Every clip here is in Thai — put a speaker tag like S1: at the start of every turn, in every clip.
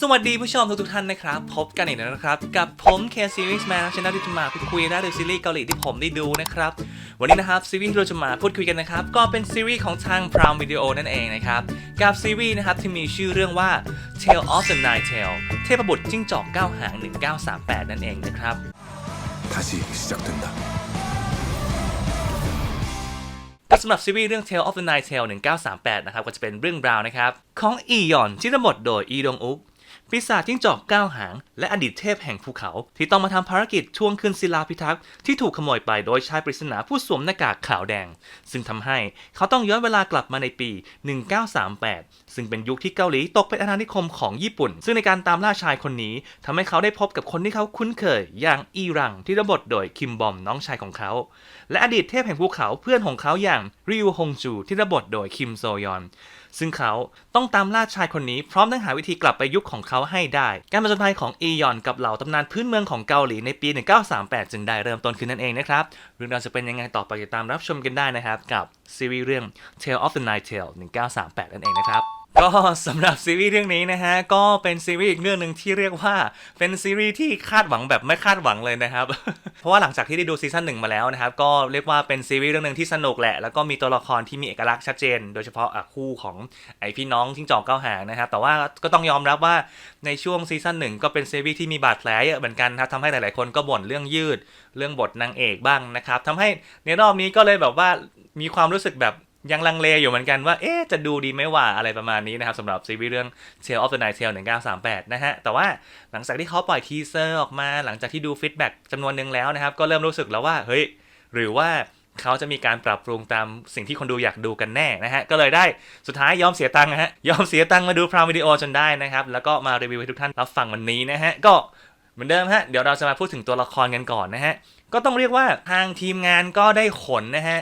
S1: สวัสดีผู้ชมทุกๆท่านนะครับ พบกันอีกแล้วนะครับ กับผมเคซีรีส์แมนชนะที่จะมาพูดคุยได้ดูซีรีส์เกาหลีที่ผมได้ดูนะครับ วันนี้นะครับซีรีส์ที่เราจะมาพูดคุยกันนะครับ ก็เป็นซีรีส์ของทาง Prime Video นั่นเองนะครับ กับซีรีส์นะครับที่มีชื่อเรื่องว่า Tale of the Nine Tail เทพบุตรจิ้งจอกเก้าหาง 1938 นั่นเองนะครับ
S2: 다시 시작된다.
S1: ก็สำหรับซีรีส์เรื่อง Tale of the Nine Tail 1938 นะครับ ก็จะเป็นเรื่องราวนะครับ ของอียอนที่รับบทโดยอีดงอุก ปีศาจจิ้งจอกเก้าหาง และอดีตเทพแห่งภูเขา ที่ต้องมาทำภารกิจทวงคืนศิลาพิทักษ์ที่ถูกขโมยไปโดยชายปริศนาผู้สวมหน้ากากขาวแดง ซึ่งทำให้เขาต้องย้อนเวลากลับมาในปี 1938 ซึ่งเป็นยุคที่เกาหลีตกเป็นอาณานิคมของญี่ปุ่น ซึ่งในการตามล่าชายคนนี้ทำให้เขาได้พบกับคนที่เขาคุ้นเคย อย่างอีรังที่รับบทโดยคิมบอมน้องชายของเขา และอดีตเทพแห่งภูเขาเพื่อนของเขาอย่างริวฮงจูที่รับบทโดยคิมโซยอน ซึ่งเขาต้องตามล่าชายคนนี้พร้อมทั้งหาวิธีกลับไปยุคของเขาให้ได้ การผจญภัยของอียอนกับเหล่าตำนานพื้นเมืองของเกาหลีในปี 1938 จึงได้เริ่มต้นขึ้นนั่นเองนะครับ เรื่องราวจะเป็นยังไงต่อไปติดตามรับชมกันได้นะครับ กับซีรีส์เรื่อง Tale of the Night Tale 1938 นั่นเองนะครับ ก็สำหรับซีรีส์เรื่องนี้นะฮะก็เป็นซีรีส์อีกเรื่องหนึ่งที่เรียกว่าเป็นซีรีส์ที่คาดหวังแบบไม่คาดหวังเลยนะครับ เพราะว่าหลังจากที่ได้ดูซีซั่นหนึ่งมาแล้วนะครับ ก็เรียกว่าเป็นซีรีส์เรื่องหนึ่งที่สนุกแหละ แล้วก็มีตัวละครที่มีเอกลักษณ์ชัดเจน โดยเฉพาะคู่ของไอพี่น้องจิ้งจอกเก้าหางนะครับ แต่ว่าก็ต้องยอมรับว่าในช่วงซีซั่นหนึ่งก็เป็นซีรีส์ที่มีบาดแผลเยอะเหมือนกันครับทำให้หลายๆคนก็บ่นเรื่องยืด เรื่องบทนางเอกบ้างนะครับทำให้ในรอบนี้ก็เลยแบบว่ามีความรู้สึกแบบ ยังลังเลอยู่เหมือนกันว่า เอ๊จะดูดีไหมว่าอะไรประมาณนี้นะครับสำหรับซีรีส์เรื่อง Tale of the Night Tale 1938 นะฮะ แต่ว่าหลังจากที่เขาปล่อยทีเซอร์ออกมาหลังจากที่ดูฟีดแบ็กจำนวนหนึ่งแล้วนะครับ ก็เริ่มรู้สึกแล้วว่า เฮ้ย หรือว่าเขาจะมีการปรับปรุงตามสิ่งที่คนดูอยากดูกันแน่นะฮะ ก็เลยได้สุดท้ายยอมเสียตังค์นะฮะ ยอมเสียตังค์มาดูพรามวิดีโอจนได้นะครับ แล้วก็มารีวิวให้ทุกท่านรับฟังวันนี้นะฮะ ก็เหมือนเดิมฮะ เดี๋ยวเราจะมาพูดถึงตัวละครกันก่อนนะฮะ ก็ต้องเรียกว่าทางทีมงานก็ได้ขนนะฮะ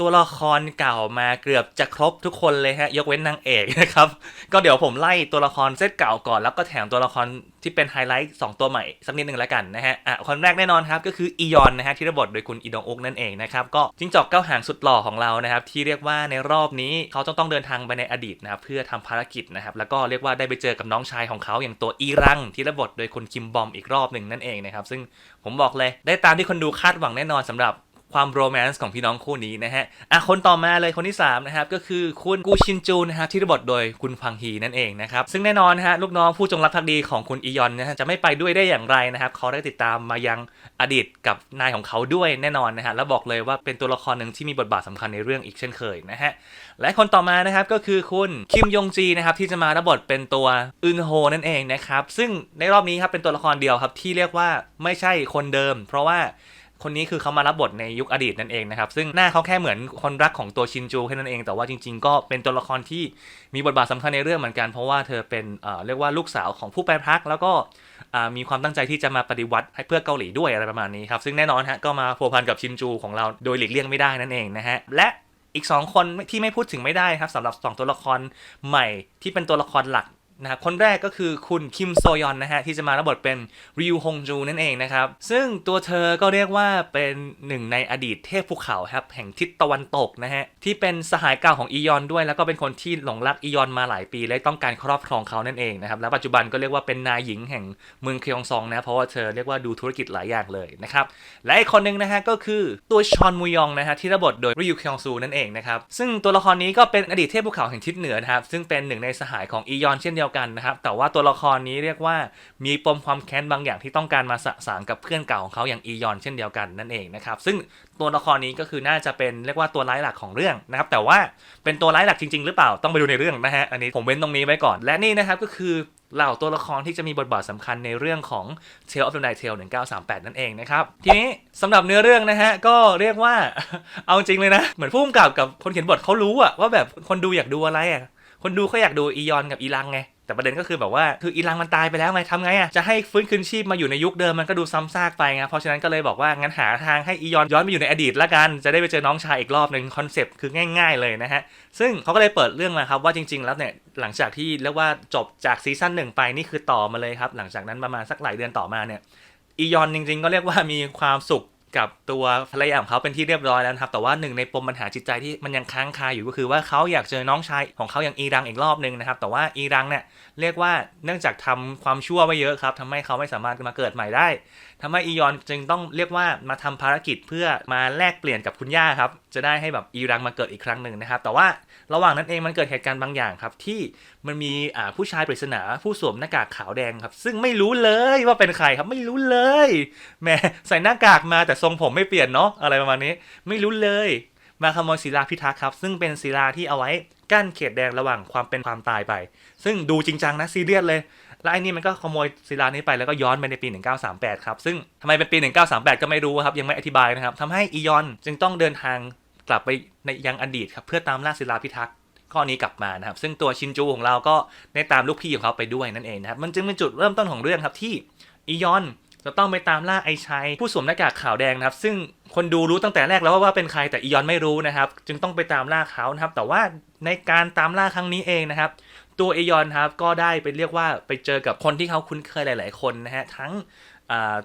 S1: ตัวละครเก่ามาเกือบจะครบทุกคนเลยฮะ ยกเว้นนางเอกนะครับ ก็เดี๋ยวผมไล่ตัวละครเซตเก่าก่อน แล้วก็แถมตัวละครที่เป็นไฮไลท์2ตัวใหม่สักนิดหนึ่งแล้วกันนะฮะ อะคนแรกแน่นอนครับ ก็คืออียอนนะฮะ ที่รับบทโดยคุณอีดงอุกนั่นเองนะครับ ก็จิ้งจอกเก้าหางสุดหล่อของเรานะครับ ที่เรียกว่าในรอบนี้เขาต้องต้องเดินทางไปในอดีตนะครับเพื่อทำภารกิจนะครับ แล้วก็เรียกว่าได้ไปเจอกับน้องชายของเขาอย่างตัวอีรัง ที่รับบทโดยคุณคิมบอมอีกรอบหนึ่งนั่นเองนะครับ ซึ่งผมบอกเลยได้ตามที่คนดูคาดหวังแน่นอนสำหรับ ความโรแมนต์ของพี่น้องคู่นี้นะฮะอะคนต่อมาเลยคนที่3นะครับก็คือคุณกูชินจูนะครับที่รับบทโดยคุณพังฮีนั่นเองนะครับซึ่งแน่นอนนะฮะลูกน้องผู้จงรักภักดีของคุณอียอนนะฮะจะไม่ไปด้วยได้อย่างไรนะครับเขาได้ติดตามมายังอดีตกับนายของเขาด้วยแน่นอนนะฮะแล้วบอกเลยว่าเป็นตัวละครหนึ่งที่มีบทบาทสำคัญในเรื่องอีกเช่นเคยนะฮะและคนต่อมานะครับก็คือคุณคิมยงจีนะครับที่จะมารับบทเป็นตัวอึนโฮนั่นเองนะครับซึ่งในรอบนี้ครับเป็นตัวละครเดียวครับที่เรียกว่าไม่ใช่คนเดิม เพราะว่า คนนี้คือเขามารับบทในยุคอดีตนั่นเองนะครับ ซึ่งหน้าเขาแค่เหมือนคนรักของตัวชินจูแค่นั้นเอง แต่ว่าจริง ๆ ก็เป็นตัวละครที่มีบทบาทสำคัญในเรื่องเหมือนกัน เพราะว่าเธอเป็นเรียกว่าลูกสาวของผู้แปรพัก แล้วก็มีความตั้งใจที่จะมาปฏิวัติให้เพื่อเกาหลีด้วยอะไรประมาณนี้ครับ ซึ่งแน่นอนฮะก็มาพัวพันกับชินจูของเราโดยหลีกเลี่ยงไม่ได้นั่นเองนะฮะ และอีก 2 คนที่ไม่พูดถึงไม่ได้ครับสำหรับ 2 ตัวละครใหม่ที่เป็นตัวละครหลัก นะคคนแรกก็คือคุณคิมโซยอนนะฮะที่จะมารับบทเป็นริวฮงจูนั่นเองนะครับ ซึ่งตัวเธอก็เรียกว่าเป็นหนึ่งในอดีตเทพภูเขาครับแห่งทิศตะวันตกนะฮะที่เป็นสหายเก่าของอียอนด้วย แล้วก็เป็นคนที่หลงรักอียอนมาหลายปี และต้องการครอบครองเขานั่นเองนะครับและปัจจุบันก็เรียกว่าเป็นนายหญิงแห่งเมืองเคยองซองนะเพราะว่าเธอเรียกว่าดูธุรกิจหลายอย่างเลยนะครับและอีกคนหนึ่งนะฮะก็คือตัวชอนมูยองนะฮะที่รับบทโดยริวเคยองซูนั่นเองนะครับซึ่งตัวละครนี้ก็เป็นอดีตเทพภูเขาแห่งทิศเหนือนะครับซึ่งเป็นหนึ่งในสหายของอียอนเช่นเดียวกันนะครับ แต่ว่าตัวละครนี้เรียกว่ามีปมความแค้นบางอย่างที่ต้องการมาสะสางกับเพื่อนเก่าของเขาอย่างอียอนเช่นเดียวกันนั่นเองนะครับ ซึ่งตัวละครนี้ก็คือน่าจะเป็นเรียกว่าตัวร้ายหลักของเรื่องนะครับ แต่ว่าเป็นตัวร้ายหลักจริง ๆ หรือเปล่าต้องไปดูในเรื่องนะฮะ อันนี้ผมเว้นตรงนี้ไว้ก่อน และนี่นะครับก็คือเหล่าตัวละครที่จะมีบทบาทสำคัญในเรื่องของ Tale of the Night Tale 1938 นั่นเองนะครับ ทีนี้สำหรับเนื้อเรื่องนะฮะ ก็เรียกว่าเอาจริงเลยนะ เหมือนผู้กำกับกับคนเขียนบทเขารู้อะว่าแบบคนดูอยากดูอะไรอะคนดูเขาอยากดูอียอนกับอีลังไง แต่ประเด็นก็คือแบบว่าคืออีลังมันตายไปแล้วไงทำไงอะจะให้ฟื้นคืนชีพมาอยู่ในยุคเดิมมันก็ดูซ้ำซากไปไงเพราะฉะนั้นก็เลยบอกว่างั้นหาทางให้อียอนย้อนไปอยู่ในอดีตละกัน จะได้ไปเจอน้องชายอีกรอบหนึ่งคอนเซปต์คือง่าย ๆเลยนะฮะซึ่งเขาก็เลยเปิดเรื่องมาครับว่าจริง ๆ แล้วเนี่ยหลังจากที่เรียกว่าจบจากซีซั่นหนึ่งไปนี่คือต่อมาเลยครับหลังจากนั้นประมาณสักหลายเดือนต่อมาเนี่ยอียอนจริง ๆ ก็เรียกว่ามีความสุข กับตัวภรรยาของเขาเป็นที่เรียบร้อยแล้วนะครับ แต่ว่าหนึ่งในปมปัญหาจิตใจที่มันยังค้างคาอยู่ก็คือว่าเขาอยากเจอน้องชายของเขาอย่างอีรังอีกรอบหนึ่งนะครับ แต่ว่าอีรังเนี่ยเรียกว่าเนื่องจากทำความชั่วไว้เยอะครับทำให้เขาไม่สามารถมาเกิดใหม่ได้ทำให้อียอนจึงต้องเรียกว่ามาทำภารกิจเพื่อมาแลกเปลี่ยนกับคุณย่าครับ จะได้ให้แบบอีรังมาเกิดอีกครั้งหนึ่งนะครับ แต่ว่าระหว่างนั้นเองมันเกิดเหตุการณ์บางอย่างครับ ที่มันมีผู้ชายปริศนาผู้สวมหน้ากากขาวแดงครับ ซึ่งไม่รู้เลยว่าเป็นใครครับไม่รู้เลยแหมใส่หน้ากากมาแต่ทรงผมไม่เปลี่ยนเนาะอะไรประมาณนี้ ไม่รู้เลย มาขโมยศิลาพิทักษ์ครับ ซึ่งเป็นศิลาที่เอาไว้กั้นเขตแดงระหว่างความเป็นความตายไป ซึ่งดูจริงจังนะซีเรียสเลย แล้วไอ้นี่มันก็ขโมยศิลานี้ไปแล้วก็ย้อนไปในปี 1938 ครับ ซึ่งทำไมเป็นปี 1938 ก็ไม่รู้ครับ ยังไม่อธิบายนะครับทำให้อียอนจึงต้องเดินทางกลับไปในยังอดีตครับเพื่อตามล่าศิลาพิทักษ์ข้อนี้กลับมานะครับ ซึ่งตัวชินจูของเราก็ได้ตามลูกพี่ของเขาไปด้วยนั่นเองนะครับ มันจึงเป็นจุดเริ่มต้นของเรื่องครับที่อียอนจะต้องไปตามล่าไอชัยผู้สวมหน้ากากขาวแดงนะครับ ซึ่งคนดูรู้ตั้งแต่แรกแล้วว่าว่าเป็นใครแต่อียอนไม่รู้นะครับ จึงต้องไปตามล่าเขานะครับ แต่ว่าในการตามล่าครั้งนี้เองนะครับ ตัวเอยอนครับก็ได้ไปเรียกว่าไปเจอกับคนที่เขาคุ้นเคยหลาย ๆ คนนะฮะ ทั้ง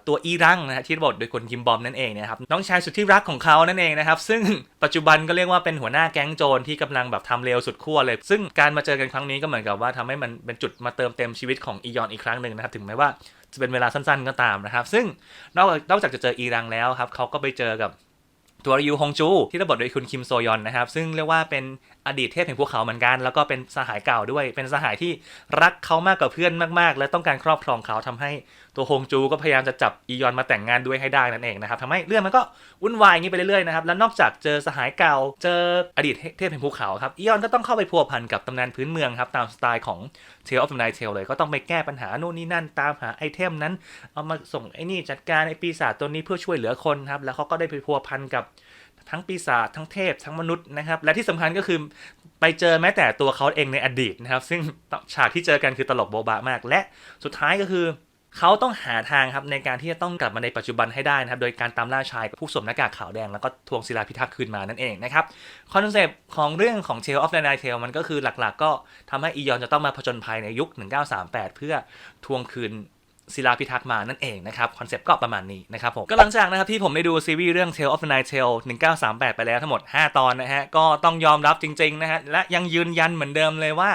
S1: ตัวอีรังนะฮะที่บทโดยคนยิมบอมนั่นเองนะครับน้องชายสุดที่รักของเขานั่นเองนะครับ ซึ่งปัจจุบันก็เรียกว่าเป็นหัวหน้าแก๊งโจรที่กำลังแบบทำเลวสุดขั้วเลย ซึ่งการมาเจอกันครั้งนี้ก็เหมือนกับว่าทำให้มันเป็นจุดมาเติมเต็มชีวิตของอียอนอีกครั้งหนึ่งนะครับถึงแม้ว่าจะเป็นเวลาสั้นๆก็ตามนะครับ ซึ่งนอกจากจะเจออีรังแล้วครับเขาก็ไปเจอกับ ตัวริวฮงจู ที่รับบทโดยคุณคิมโซยอนนะครับ ซึ่งเรียกว่าเป็นอดีตเทพแห่งภูเขาเหมือนกัน แล้วก็เป็นสหายเก่าด้วย เป็นสหายที่รักเขามากกว่าเพื่อนมากๆ และต้องการครอบครองเขาทำให้ ตัวฮงจูก็พยายามจะจับอียอนมาแต่งงานด้วยให้ได้นั่นเองนะครับทำให้เรื่องมันก็วุ่นวายอย่างนี้ไปเรื่อยๆนะครับ แล้วนอกจากเจอสหายเก่า เจออดีตเทพแห่งภูเขาครับอียอนก็ต้องเข้าไปพัวพันกับตำนานพื้นเมืองครับตามสไตล์ของ Tale of the Night Tale เลยก็ต้องไปแก้ปัญหาโน่นนี่นั่นตามหาไอเทมนั้น เอามาส่งไอ้นี่จัดการไอ้ปีศาจตัวนี้เพื่อช่วยเหลือคนครับแล้วเขาก็ได้ไปพัวพันกับทั้งปีศาจทั้งเทพทั้งมนุษย์นะครับและที่สำคัญก็คือไปเจอแม้แต่ตัวเขาเองในอดีตนะครับ ซึ่งฉากที่เจอกันคือตลกโบบะมาก และสุดท้ายก็คือ เขาต้องหาทางครับในการที่จะต้องกลับมาในปัจจุบันให้ได้นะครับโดยการตามล่าชายผู้สวมหน้ากากขาวแดงแล้วก็ทวงศิลาพิทักษ์คืนมานั่นเองนะครับคอนเซปต์ของเรื่องของ Tale of the Night Tale มันก็คือหลักๆ ก็ทำให้อียอนจะต้องมาผจญภัยในยุค 1938 เพื่อทวงคืนศิลาพิทักษ์มานั่นเองนะครับคอนเซปต์ก็ประมาณนี้นะครับผมก็หลังจากนะครับที่ผมได้ดูซีรีส์เรื่อง Tale of the Night Tale 1938 ไปแล้วทั้งหมด 5 ตอนนะฮะก็ต้องยอมรับจริงๆนะฮะและยังยืนยันเหมือนเดิมเลยว่า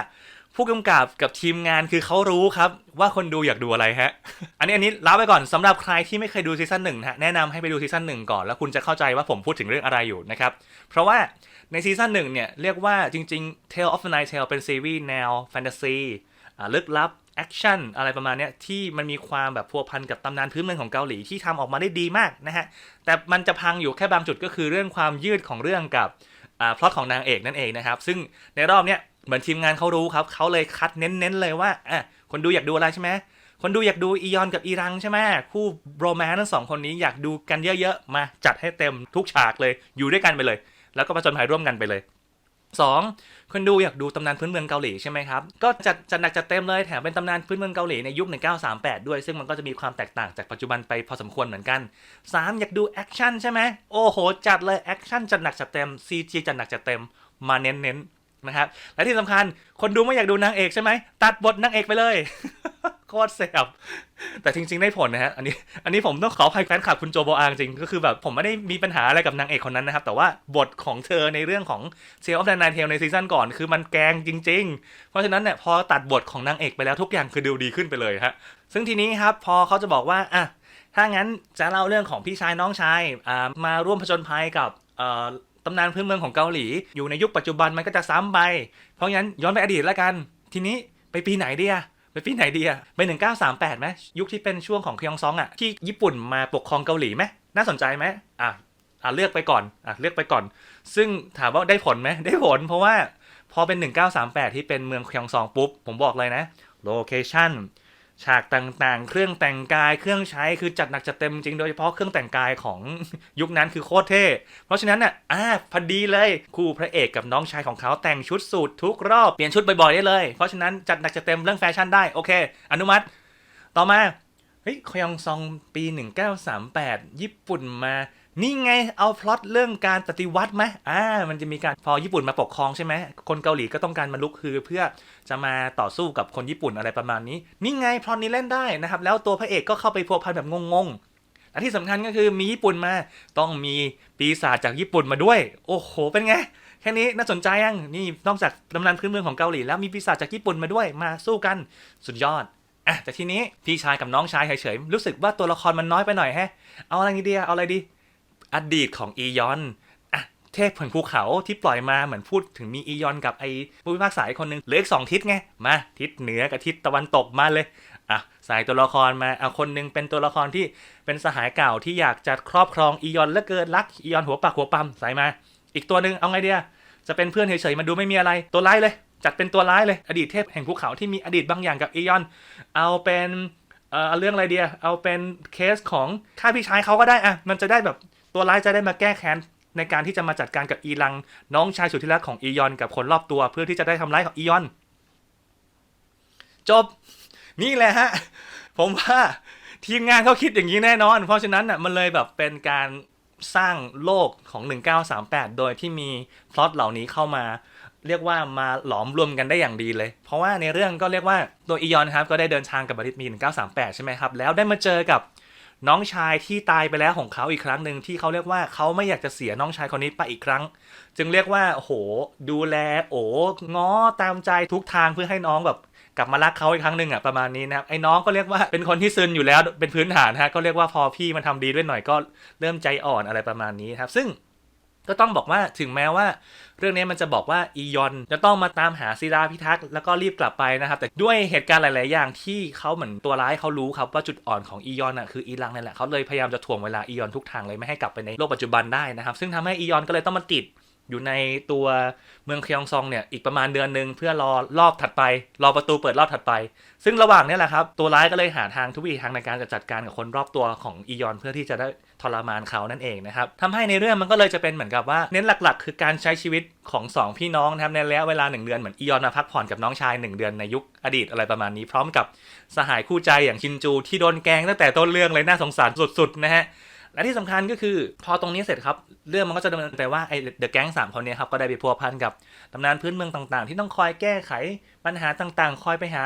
S1: ผู้กำกับกับทีมงานคือเขารู้ครับ ว่าคนดูอยากดูอะไรฮะ อันนี้อันนี้เล่าไปก่อนสำหรับใครที่ไม่เคยดูซีซั่นหนึ่งนะฮะแนะนำให้ไปดูซีซั่นหนึ่งก่อนแล้วคุณจะเข้าใจว่าผมพูดถึงเรื่องอะไรอยู่นะครับ เพราะว่าในซีซั่นหนึ่งเนี่ยเรียกว่าจริงๆ Tale of the Night Tale เป็นซีรีส์แนวแฟนตาซีลึกลับแอคชั่นอะไรประมาณนี้ที่มันมีความแบบพัวพันกับตำนานพื้นเมืองของเกาหลีที่ทำออกมาได้ดีมากนะฮะ แต่มันจะพังอยู่แค่บางจุดก็คือเรื่องความยืดของเรื่องกับพล็อตของนางเอกนั่นเองนะครับ ซึ่งในรอบเนี้ย เหมือนทีมงานเขารู้ครับเขาเลยคัดเน้นๆเลยว่าอะคนดูอยากดูอะไรใช่ไหมคนดูอยากดูอียอนกับอีรังใช่ไหมคู่โรแมนต์ทั้งสองคนนี้อยากดูกันเยอะๆมาจัดให้เต็มทุกฉากเลยอยู่ด้วยกันไปเลย แล้วก็ผจญภัยร่วมกันไปเลย 2. คนดูอยากดูตำนานพื้นเมืองเกาหลีใช่ไหมครับ ก็จัดจัดหนักจัดเต็มเลยแถมเป็นตำนานพื้นเมืองเกาหลีในยุค 1938 ด้วย ซึ่งมันก็จะมีความแตกต่างจากปัจจุบันไปพอสมควรเหมือนกัน 3. อยากดูแอคชั่นใช่ไหมโอ้โห จัดเลยแอคชั่นจัดหนักจัดเต็ม CG จัดหนักจัดเต็มมาเน้นๆ นะครับ และที่สำคัญคนดูไม่อยากดูนางเอกใช่ไหม ตัดบทนางเอกไปเลยโคตรเสียบแต่จริง ๆ ได้ผลนะฮะ อันนี้ อันนี้ผมต้องขออภัยแฟนคลับคุณโจโบอางจริง ก็คือแบบผมไม่ได้มีปัญหาอะไรกับนางเอกคนนั้นนะครับ แต่ว่าบทของเธอในเรื่องของ Tale of the Night Tale ในซีซั่นก่อน คือมันแกงจริง ๆ เพราะฉะนั้นเนี่ยพอตัดบทของนางเอกไปแล้วทุกอย่างคือดูดีขึ้นไปเลยฮะ ซึ่งทีนี้ครับพอเขาจะบอกว่าอะถ้างั้นจะเล่าเรื่องของพี่ชายน้องชายอ่ามาร่วมผจญภัยกับเอ่อ ตำนานพื้นเมืองของเกาหลี อยู่ในยุคปัจจุบันมันก็จะซ้ำไป เพราะงั้นย้อนไปอดีตแล้วกัน ทีนี้ไปปีไหนดีอะไปปีไหนดีอะไปหนึ่งเก้าสามแปดไหมยุคที่เป็นช่วงของคยองซองอะที่ญี่ปุ่นมาปกครองเกาหลีไหมน่าสนใจไหมอะอะเลือกไปก่อนอะเลือกไปก่อน ซึ่งถามว่าได้ผลไหมได้ผล เพราะว่าพอเป็น 1938 ที่เป็นเมืองคยองซองปุ๊บ ผมบอกเลยนะ โลเคชั่น ฉากต่างๆ เครื่องแต่งกาย เครื่องใช้คือจัดหนักจัดเต็มจริง โดยเฉพาะเครื่องแต่งกายของยุคนั้นคือโคตรเท่ เพราะฉะนั้นน่ะ อ่า พอดีเลย คู่พระเอกกับน้องชายของเขาแต่งชุดสูททุกรอบ เปลี่ยนชุดบ่อยๆได้เลย เพราะฉะนั้นจัดหนักจัดเต็มเรื่องแฟชั่นได้ โอเค อนุมัติ ต่อมา เฮ้ย คยองซองปี 1938 ญี่ปุ่นมา นี่ไงเอาพล็อตเรื่องการปฏิวัติไหมอ่ามันจะมีการพอญี่ปุ่นมาปกครองใช่ไหมคนเกาหลีก็ต้องการมาลุกคือเพื่อจะมาต่อสู้กับคนญี่ปุ่นอะไรประมาณนี้ นี่ไงพล็อตนี้เล่นได้นะครับ แล้วตัวพระเอกก็เข้าไปพัวพันแบบงงๆและที่สำคัญก็คือมีญี่ปุ่นมาต้องมีปีศาจจากญี่ปุ่นมาด้วย โอ้โห เป็นไงแค่นี้น่าสนใจยังนี่นอกจากตำนานพื้นเมืองของเกาหลีแล้วมีปีศาจจากญี่ปุ่นมาด้วยมาสู้กันสุดยอดอะแต่ทีนี้พี่ชายกับน้องชายเฉยๆรู้สึกว่าตัวละครมันน้อยไปหน่อยแฮะ เอาอะไรดีอะเอาอะไรดี อดีตของอียอนอะเทพแห่งภูเขาที่ปล่อยมาเหมือนพูดถึงมีอียอนกับไอ้ผู้พิพากษาคนหนึ่งเหลืออีกสองทิศไง มาทิศเหนือกับทิศตะวันตกมาเลยอะใส่ตัวละครมาเอาคนหนึงเป็นตัวละครที่เป็นสหายเก่าที่อยากจะครอบครองอียอนเหลือเกินรักอียอนหัวปากหัวปั๊มใส่มา อีกตัวหนึ่งเอาไงเดียจะเป็นเพื่อนเฉยๆมาดูไม่มีอะไรตัวร้ายเลย จัดเป็นตัวร้ายเลย อดีตเทพแห่งภูเขาที่มีอดีตบางอย่างกับอียอน เอาเป็นเอ่อเอาเรื่องอะไรเดียเอาเป็นเคสของข้าพี่ชายเขาก็ได้อะมันจะได้แบบ ตัวร้ายจะได้มาแก้แค้นในการที่จะมาจัดการกับอีลัง น้องชายสุดที่รักของอียอนกับคนรอบตัว เพื่อที่จะได้ทำร้ายของอียอน จบ นี่แหละฮะ ผมว่าทีมงานเขาคิดอย่างนี้แน่นอน เพราะฉะนั้นอะมันเลยแบบเป็นการสร้างโลกของ 1938 โดยที่มีพล็อตเหล่านี้เข้ามา เรียกว่ามาหลอมรวมกันได้อย่างดีเลย เพราะว่าในเรื่องก็เรียกว่าตัวอียอนครับก็ได้เดินทางกับบริษมี 1938 ใช่ไหมครับ แล้วได้มาเจอกับ น้องชายที่ตายไปแล้วของเขาอีกครั้งหนึ่งที่เขาเรียกว่าเขาไม่อยากจะเสียน้องชายคนนี้ไปอีกครั้ง จึงเรียกว่าโหดูแลโอง้อตามใจทุกทางเพื่อให้น้องแบบกลับมารักเขาอีกครั้งหนึ่งอะประมาณนี้นะครับไอ้น้องก็เรียกว่าเป็นคนที่ซึนอยู่แล้วเป็นพื้นฐานฮะก็เรียกว่าพอพี่มันทำดีด้วยหน่อยก็เริ่มใจอ่อนอะไรประมาณนี้ครับ ซึ่ง ก็ต้องบอกว่าถึงแม้ว่า เรื่องนี้มันจะบอกว่าอียอนจะต้องมาตามหาศิลาพิทักษ์แล้วก็รีบกลับไปนะครับ แต่ด้วยเหตุการณ์หลาย ๆ อย่างที่เขาเหมือนตัวร้ายเขารู้ครับว่าจุดอ่อนของอียอนอะคืออีลังนั่นแหละเขาเลยพยายามจะถ่วงเวลาอียอนทุกทางเลยไม่ให้กลับไปในโลกปัจจุบันได้นะครับ ซึ่งทำให้อียอนก็เลยต้องมาติด อยู่ในตัวเมืองเคียงซองเนี่ยอีกประมาณเดือนหนึ่งเพื่อรอรอบถัดไป รอประตูเปิดรอบถัดไป ซึ่งระหว่างนี้แหละครับ ตัวร้ายก็เลยหาทางทุกวิถีทางในการจะจัดการกับคนรอบตัวของอียอนเพื่อที่จะได้ทรมานเขานั่นเองนะครับทำให้ในเรื่องมันก็เลยจะเป็นเหมือนกับว่าเน้นหลักๆ คือการใช้ชีวิตของสองพี่น้องนะครับในระยะเวลาหนึ่งเดือนเหมือนอียอนมาพักผ่อนกับน้องชายหนึ่งเดือนในยุคอดีตอะไรประมาณนี้พร้อมกับสหายคู่ใจอย่างชินจูที่โดนแกงตั้งแต่ต้นเรื่องเลยน่าสงสารสุดๆนะฮะ และที่สำคัญก็คือพอตรงนี้เสร็จครับ เรื่องมันก็จะดำเนินไปว่าไอ้เดอะแก๊งสามคนนี้ครับก็ได้ไปพัวพันกับตำนานพื้นเมืองต่างๆ ที่ต้องคอยแก้ไขปัญหาต่างๆ คอยไปหา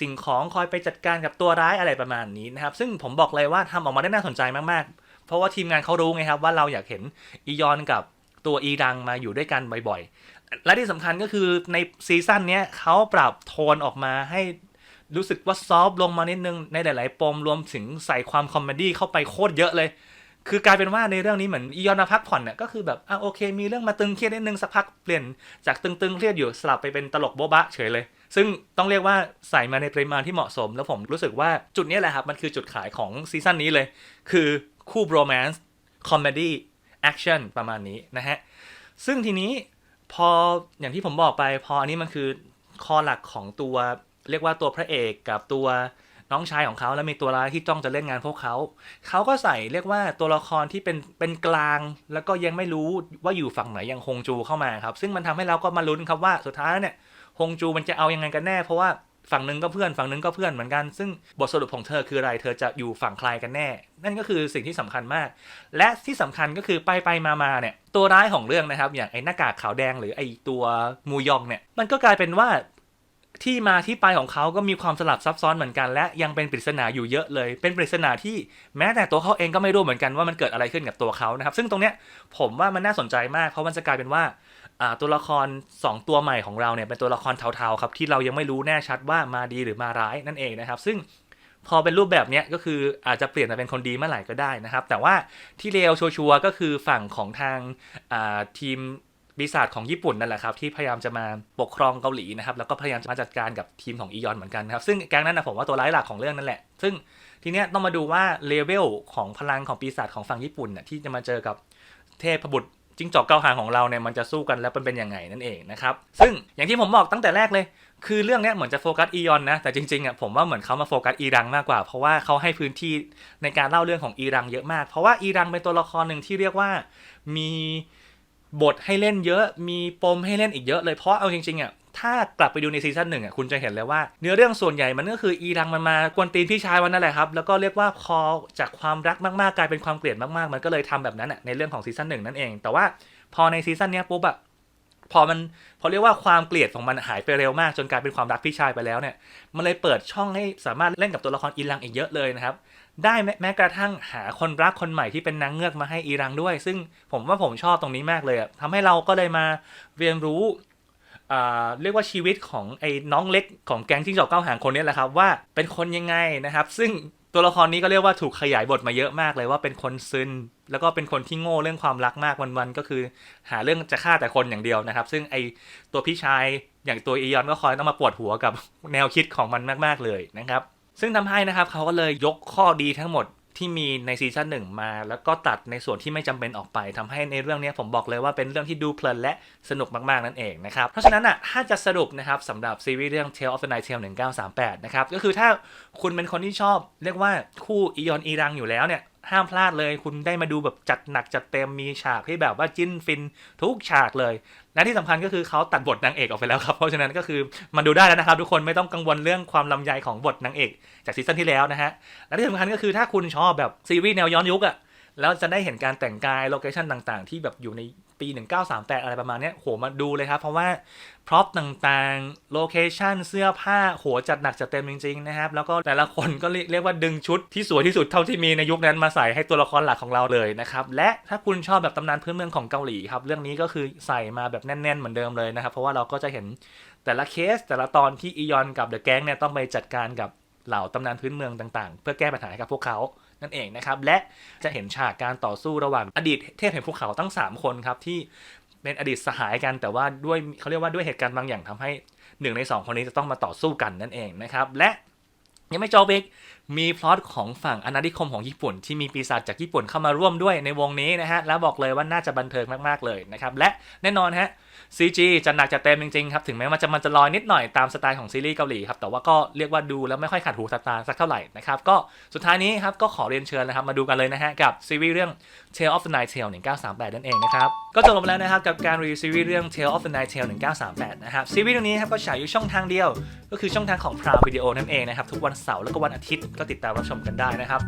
S1: สิ่งของคอยไปจัดการกับตัวร้ายอะไรประมาณนี้นะครับ ซึ่งผมบอกเลยว่าทำออกมาได้น่าสนใจมากๆ เพราะว่าทีมงานเขารู้ไงครับว่าเราอยากเห็นอียอนกับตัวอีดังมาอยู่ด้วยกันบ่อยๆ และที่สำคัญก็คือในซีซั่นนี้เขาปรับโทนออกมาให้รู้สึกว่าซอฟลงมานิดนึงในหลาย ๆ ปมรวมถึงใส่ความคอมเมดี้เข้าไปโคตรเยอะเลย คือกลายเป็นว่าในเรื่องนี้เหมือนอียอนมาพักผ่อนเนี่ยก็คือแบบอะโอเค มีเรื่องมาตึงเครียดนิดนึงสักพักเปลี่ยนจากตึงๆเครียดอยู่สลับไปเป็นตลกโบ๊ะบะเฉยเลย ซึ่งต้องเรียกว่าใส่มาในปริมาณที่เหมาะสม แล้วผมรู้สึกว่าจุดนี้แหละครับมันคือจุดขายของซีซั่นนี้เลย คือคู่โรแมนต์คอมเมดี้แอคชั่นประมาณนี้นะฮะซึ่งทีนี้พออย่างที่ผมบอกไปพออันนี้มันคือคอหลักของตัวเรียกว่าตัวพระเอกกับตัว น้องชายของเขาแล้วมีตัวร้ายที่จ้องจะเล่นงานพวกเขา เขาก็ใส่เรียกว่าตัวละครที่เป็นเป็นกลาง แล้วก็ยังไม่รู้ว่าอยู่ฝั่งไหนย่างฮงจูเข้ามาครับ ซึ่งมันทำให้เราก็มาลุ้นครับว่าสุดท้ายเนี่ยฮงจูมันจะเอายังไงกันแน่ เพราะว่าฝั่งหนึ่งก็เพื่อนฝั่งหนึ่งก็เพื่อนเหมือนกัน ซึ่งบทสรุปของเธอคืออะไรเธอจะอยู่ฝั่งใครกันแน่ นั่นก็คือสิ่งที่สำคัญมาก และที่สำคัญก็คือไปไปมามาเนี่ยตัวร้ายของเรื่องนะครับ อย่างไอ้หน้ากากขาวแดงหรือไอ้ตัวมูยองเนี่ยมันก็กลายเป็นว่า ที่มาที่ไปของเขาก็มีความสลับซับซ้อนเหมือนกัน และยังเป็นปริศนาอยู่เยอะเลย เป็นปริศนาที่แม้แต่ตัวเขาเองก็ไม่รู้เหมือนกันว่ามันเกิดอะไรขึ้นกับตัวเขานะครับ ซึ่งตรงเนี้ยผมว่ามันน่าสนใจมาก เพราะมันจะกลายเป็นว่าตัวละคร 2 ตัวใหม่ของเราเนี่ยเป็นตัวละครเทาๆครับที่เรายังไม่รู้แน่ชัดว่ามาดีหรือมาร้ายนั่นเองนะครับ ซึ่งพอเป็นรูปแบบนี้ก็คืออาจจะเปลี่ยนมาเป็นคนดีเมื่อไหร่ก็ได้นะครับ แต่ว่าที่เลวชัวร์ก็คือฝั่งของทางทีม ปีศาจของญี่ปุ่นนั่นแหละครับ ที่พยายามจะมาปกครองเกาหลีนะครับ แล้วก็พยายามจะมาจัดการกับทีมของอียอนเหมือนกันครับ ซึ่งแก๊งนั้นนะผมว่าตัวร้ายหลักของเรื่องนั่นแหละ ซึ่งทีเนี้ยต้องมาดูว่าเลเวลของพลังของปีศาจของฝั่งญี่ปุ่นน่ะที่จะมาเจอกับเทพบุตรจิ้งจอกเก้าหางของเราเนี่ยมันจะสู้กันแล้วมันเป็นยังไงนั่นเองนะครับ ซึ่งอย่างที่ผมบอกตั้งแต่แรกเลย คือเรื่องนี้เหมือนจะโฟกัสอียอนนะ แต่จริงๆอะผมว่าเหมือนเขามาโฟกัสอีรังมากกว่า เพราะว่าเขาให้พื้นที่ในการเล่าเรื่องของอีรังเยอะมาก เพราะว่าอีรังเป็นตัวละครหนึ่งที่เรียกว่ามี บทให้เล่นเยอะมีปมให้เล่นอีกเยอะเลยเพราะเอาจริงๆอะถ้ากลับไปดูในซีซั่นหนึ่งอะคุณจะเห็นเลยว่า เนื้อเรื่องส่วนใหญ่มันก็คืออีรังมันมากวนตีนพี่ชายวันนั่นแหละครับ แล้วก็เรียกว่าพอจากความรักมากๆกลายเป็นความเกลียดมากๆ มันก็เลยทำแบบนั้นอะในเรื่องของซีซั่นหนึ่งนั่นเอง แต่ว่าพอในซีซั่นเนี้ยปุ๊บอะ พอมันพอเรียกว่าความเกลียดของมันหายไปเร็วมากจนกลายเป็นความรักพี่ชายไปแล้วเนี่ย มันเลยเปิดช่องให้สามารถเล่นกับตัวละครอีรังอีกเยอะเลยนะครับ ได้แม้แม้กระทั่งหาคนรักคนใหม่ที่เป็นนางเงือกมาให้อีรังด้วย ซึ่งผมว่าผมชอบตรงนี้มากเลยอะทำให้เราก็เลยมาเรียนรู้อ่าเรียกว่าชีวิตของไอ้น้องเล็กของแก๊งจิ้งจอกเก้าหางคนนี้แหละครับว่าเป็นคนยังไงนะครับ ซึ่ง ตัวละครนี้ก็เรียกว่าถูกขยายบทมาเยอะมากเลยว่าเป็นคนซึนแล้วก็เป็นคนที่โง่เรื่องความรักมากวันๆก็คือ หาเรื่องจะฆ่าแต่คนอย่างเดียวนะครับ ซึ่งไอตัวพี่ชายอย่างตัวอียอนก็คอยต้องมาปวดหัวกับแนวคิดของมันมากๆเลยนะครับ ซึ่งทำให้นะครับเขาก็เลยยกข้อดีทั้งหมด ที่มีในซีซั่นหนึ่งมา แล้วก็ตัดในส่วนที่ไม่จำเป็นออกไปทำให้ในเรื่องนี้ผมบอกเลยว่าเป็นเรื่องที่ดูเพลินและสนุกมากๆนั่นเองนะครับ เพราะฉะนั้นอะถ้าจะสรุปนะครับสำหรับซีรีส์เรื่อง Tale of the Night Tale 1938 นะครับก็คือถ้าคุณเป็นคนที่ชอบเรียกว่าคู่อียอนอีรังอยู่แล้วเนี่ย ห้ามพลาดเลย คุณได้มาดูแบบจัดหนักจัดเต็มมีฉากที่แบบว่าจิ้นฟินทุกฉากเลย และที่สำคัญก็คือเขาตัดบทนางเอกออกไปแล้วครับ เพราะฉะนั้นก็คือมาดูได้แล้วนะครับ ทุกคนไม่ต้องกังวลเรื่องความลำยายของบทนางเอกจากซีซั่นที่แล้วนะฮะ และที่สำคัญก็คือถ้าคุณชอบแบบซีรีส์แนวย้อนยุคอะแล้วจะได้เห็นการแต่งกายโลเคชั่นต่างๆ ที่แบบอยู่ใน ปี 1938 อะไรประมาณนี้โหมาดูเลยครับ เพราะว่าพร็อพต่างๆ โลเคชันเสื้อผ้าโหจัดหนักจัดเต็มจริงๆนะครับ แล้วก็แต่ละคนก็เรียกว่าดึงชุดที่สวยที่สุดเท่าที่มีในยุคนั้นมาใส่ให้ตัวละครหลักของเราเลยนะครับ และถ้าคุณชอบแบบตำนานพื้นเมืองของเกาหลีครับ เรื่องนี้ก็คือใส่มาแบบแน่นๆ เหมือนเดิมเลยนะครับ เพราะว่าเราก็จะเห็นแต่ละเคสแต่ละตอนที่อียอนกับเดอะแก๊งเนี่ยต้องไปจัดการกับเหล่าตำนานพื้นเมืองต่างๆ เพื่อแก้ปัญหาให้กับพวกเขา นั่นเองนะครับ และจะเห็นฉากการต่อสู้ระหว่างอดีตเทพแห่งภูเขาตั้ง 3 คนครับที่เป็นอดีตสหายกันแต่ว่าด้วยเขาเรียกว่าด้วยเหตุการณ์บางอย่างทำให้หนึ่งในสองคนนี้จะต้องมาต่อสู้กันนั่นเองนะครับและยังไม่จบอีก มีพล็อตของฝั่งอาณานิคมของญี่ปุ่น ที่มีปีศาจจากญี่ปุ่นเข้ามาร่วมด้วยในวงนี้นะฮะ แล้วบอกเลยว่าน่าจะบันเทิงมากๆเลยนะครับ และแน่นอนฮะ CG จะหนักจะเต็มจริงๆครับ ถึงแม้ว่าจะมันจะลอยนิดหน่อยตามสไตล์ของซีรีส์เกาหลีครับ แต่ว่าก็เรียกว่าดูแล้วไม่ค่อยขัดหูตาตาสักเท่าไหร่นะครับ ก็สุดท้ายนี้ครับก็ขอเรียนเชิญนะครับมาดูกันเลยนะฮะกับซีรีส์เรื่อง Tale of the Night Tale 1938 นั่นเองนะครับ ก็จบลงไปแล้วนะครับกับการรีวิวซีรีส์เรื่อง Tale of the Night Tale 1938 นะครับ ซีรีส์เรื่องนี้ครับก็ฉายอยู่ช่องทางเดียว ก็คือช่องทางของ Prime Video นั่นเองนะครับทุกวันเสาร์แล้วก็วันอาทิตย์ก็ติดตามรับชมกันได้นะครับ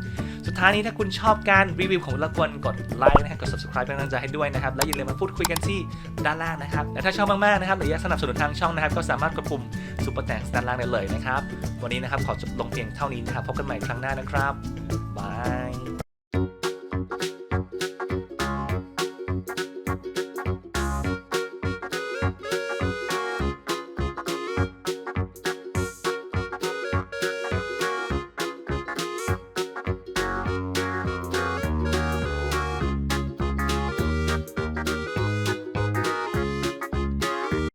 S1: สุดท้ายนี้ถ้าคุณชอบการรีวิวของละครกดไลค์นะครับกด subscribe เป็นกำลังใจให้ด้วยนะครับและอย่าลืมมาพูดคุยกันที่ด้านล่างนะครับและถ้าชอบมากๆนะครับหรืออยากสนับสนุนทางช่องนะครับก็สามารถกดปุ่มซุปเปอร์แตงด้านล่างได้เลยนะครับวันนี้นะครับขอจบลงเพียงเท่านี้นะครับพบกันใหม่ครั้งหน้านะครับบาย